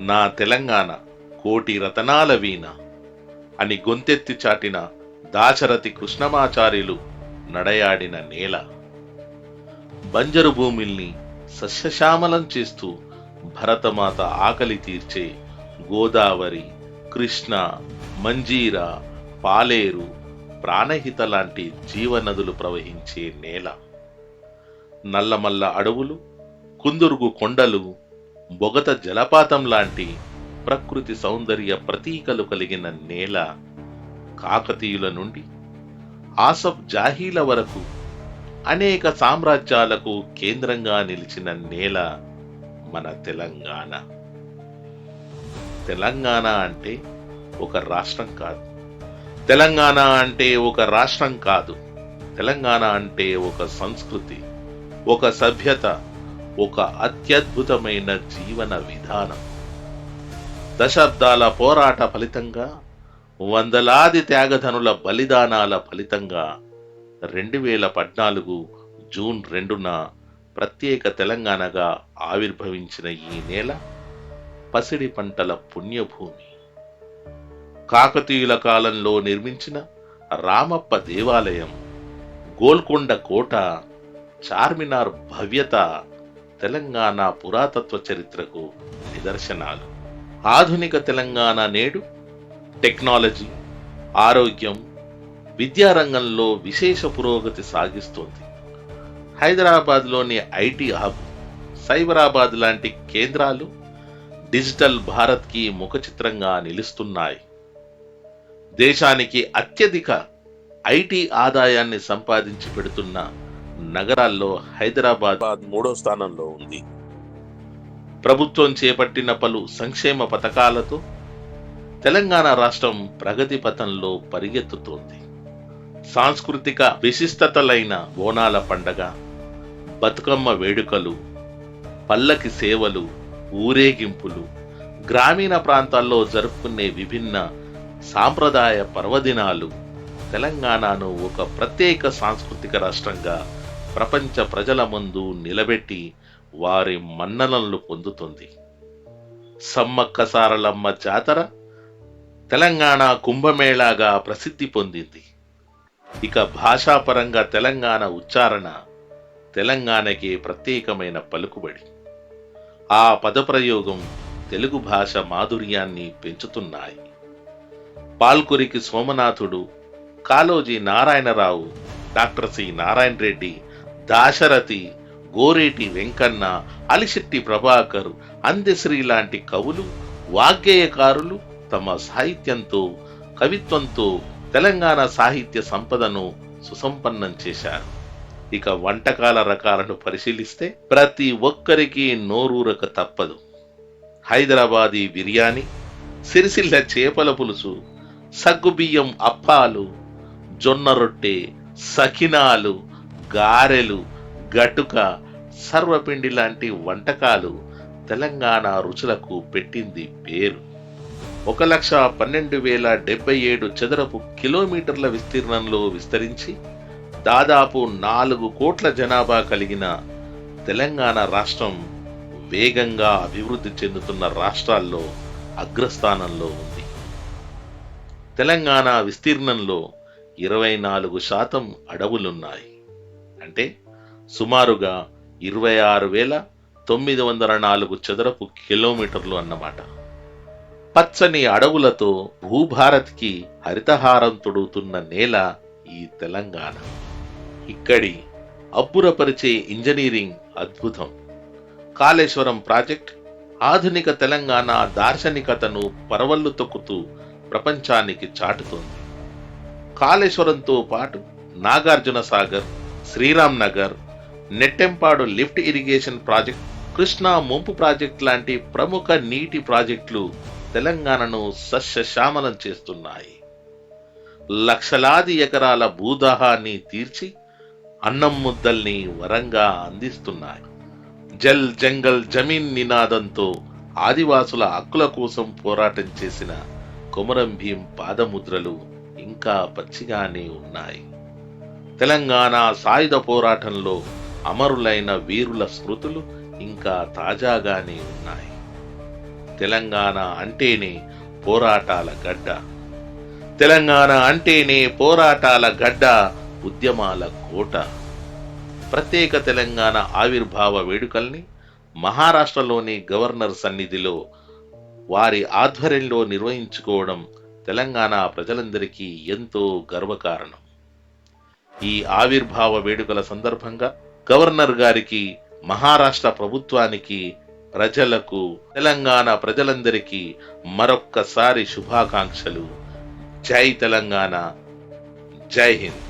నా తెలంగాణ కోటి రతనాల వీణ అని గొంతెత్తి చాటిన దాశరథి కృష్ణమాచార్యులు నడయాడిన నేల. బంజరు భూమిల్ని సస్యశ్యామలం చేస్తూ భరతమాత ఆకలి తీర్చే గోదావరి కృష్ణ మంజీర పాలేరు ప్రాణహిత లాంటి జీవనదులు ప్రవహించే నేల. నల్లమల్ల అడవులు కుందురుగు కొండలు బొగత జలపాతం లాంటి ప్రకృతి సౌందర్య ప్రతీకలు కలిగిన నేల కాకతీయుల నుండి ఆసఫ్ జాహీల వరకు అనేక సామ్రాజ్యాలకు కేంద్రంగా నిలిచిన నేల మన తెలంగాణ. తెలంగాణ అంటే ఒక రాష్ట్రం కాదు. తెలంగాణ అంటే ఒక రాష్ట్రం కాదు. తెలంగాణ అంటే ఒక సంస్కృతి ఒక సభ్యత ఒక అత్యద్భుతమైన జీవన విధానం. దశాబ్దాల పోరాట ఫలితంగా వందలాది త్యాగధనుల బలిదానాల ఫలితంగా రెండు వేల పద్నాలుగు జూన్ రెండున ప్రత్యేక తెలంగాణగా ఆవిర్భవించిన ఈ నేల పసిడి పంటల పుణ్యభూమి. కాకతీయుల కాలంలో నిర్మించిన రామప్ప దేవాలయం గోల్కొండ కోట చార్మినార్ భవ్యత తెలంగాణ పురాతత్వ చరిత్రకు నిదర్శనాలు. ఆధునిక తెలంగాణ నేడు టెక్నాలజీ ఆరోగ్యం విద్యారంగంలో విశేష పురోగతి సాగిస్తోంది. హైదరాబాద్లోని ఐటీ హబ్ సైబరాబాద్ లాంటి కేంద్రాలు డిజిటల్ భారత్కి ముఖ చిత్రంగా నిలుస్తున్నాయి. దేశానికి అత్యధిక ఐటీ ఆదాయాన్ని సంపాదించి పెడుతున్న నగరాల్లో హైదరాబాద్ మూడో స్థానంలో ఉంది. ప్రభుత్వం చేపట్టిన పలు సంక్షేమ పథకాలతో తెలంగాణ రాష్ట్రం ప్రగతి పథంలో పరిగెత్తుతోంది. సాంస్కృతిక విశిష్టతలైన బోనాల పండగ బతుకమ్మ వేడుకలు పల్లకి సేవలు ఊరేగింపులు గ్రామీణ ప్రాంతాల్లో జరుపుకునే విభిన్న సాంప్రదాయ పర్వదినాలు తెలంగాణను ఒక ప్రత్యేక సాంస్కృతిక రాష్ట్రంగా ప్రపంచ ప్రజల ముందు నిలబెట్టి వారి మన్ననలు పొందుతుంది. సమ్మక్క సారలమ్మ జాతర తెలంగాణ కుంభమేళాగా ప్రసిద్ధి పొందింది. ఇక భాషాపరంగా తెలంగాణ ఉచ్చారణ తెలంగాణకి ప్రత్యేకమైన పలుకుబడి. ఆ పదప్రయోగం తెలుగు భాష మాధుర్యాన్ని పెంచుతున్నాయి. పాల్కురికి సోమనాథుడు కాలోజీ నారాయణరావు డాక్టర్ సి నారాయణ రెడ్డి దాశరథి గోరేటి వెంకన్న అలిశెట్టి ప్రభాకర్ అందెశ్రీ లాంటి కవులు వాగ్గేయకారులు తమ సాహిత్యంతో కవిత్వంతో తెలంగాణ సాహిత్య సంపదను సుసంపన్నం చేశారు. ఇక వంటకాల రకాలను పరిశీలిస్తే ప్రతి ఒక్కరికి నోరూరక తప్పదు. హైదరాబాదీ బిర్యానీ సిరిసిల్ల చేపల పులుసు సగ్గుబియ్యం అప్పాలు జొన్న రొట్టె సకినాలు గారెలు గటుక సర్వపిండి లాంటి వంటకాలు తెలంగాణ రుచులకు పెట్టింది పేరు. ఒక లక్ష పన్నెండు వేల డెబ్బై ఏడు చదరపు కిలోమీటర్ల విస్తీర్ణంలో విస్తరించి దాదాపు నాలుగు కోట్ల జనాభా కలిగిన తెలంగాణ రాష్ట్రం వేగంగా అభివృద్ధి చెందుతున్న రాష్ట్రాల్లో అగ్రస్థానంలో ఉంది. తెలంగాణ విస్తీర్ణంలో ఇరవై నాలుగు శాతం అడవులున్నాయి. అంటే సుమారుగా ఇరవై ఆరు వేల తొమ్మిది వందల నాలుగు చదరపు కిలోమీటర్లు అన్నమాట. పచ్చని అడవులతో భూభారత్కి హరితహారం తొడుగుతున్న నేల ఈ తెలంగాణ. ఇక్కడి అబ్బురపరిచే ఇంజనీరింగ్ అద్భుతం. కాళేశ్వరం ప్రాజెక్ట్ ఆధునిక తెలంగాణ దార్శనికతను పరవళ్ళు తొక్కుతూ ప్రపంచానికి చాటుతోంది. కాళేశ్వరంతో పాటు Nagarjuna Sagar Sriram Nagar Nettempadu lift irrigation project Krishna ముంపు ప్రాజెక్ట్ లాంటి ప్రముఖ నీటి ప్రాజెక్టులు తెలంగాణను సస్యశ్యామలం చేస్తున్నాయి. లక్షలాది ఎకరాల భూదాహాన్ని తీర్చి అన్నం ముద్దల్ని వరంగా అందిస్తున్నాయి. జల్ జంగల్ జమీన్ నినాదంతో ఆదివాసుల హక్కుల కోసం పోరాటం చేసిన కొమరం భీం పాదముద్రలు ఇంకా పచ్చిగానే ఉన్నాయి. తెలంగాణ సాయుధ పోరాటంలో అమరులైన వీరుల స్మృతులు ఇంకా తాజాగానే ఉన్నాయి. తెలంగాణ అంటేనే పోరాటాల గడ్డ. తెలంగాణ అంటేనే పోరాటాల గడ్డ ఉద్యమాల కోట. ప్రత్యేక తెలంగాణ ఆవిర్భావ వేడుకల్ని మహారాష్ట్రలోని గవర్నర్ సన్నిధిలో వారి ఆధ్వర్యంలో నిర్వహించుకోవడం తెలంగాణ ప్రజలందరికీ ఎంతో గర్వకారణం. ఈ ఆవిర్భావ వేడుకల సందర్భంగా గవర్నర్ గారికి మహారాష్ట్ర ప్రభుత్వానికి ప్రజలకు తెలంగాణ ప్రజలందరికీ మరొక్కసారి శుభాకాంక్షలు. జై తెలంగాణ. జై హింద్.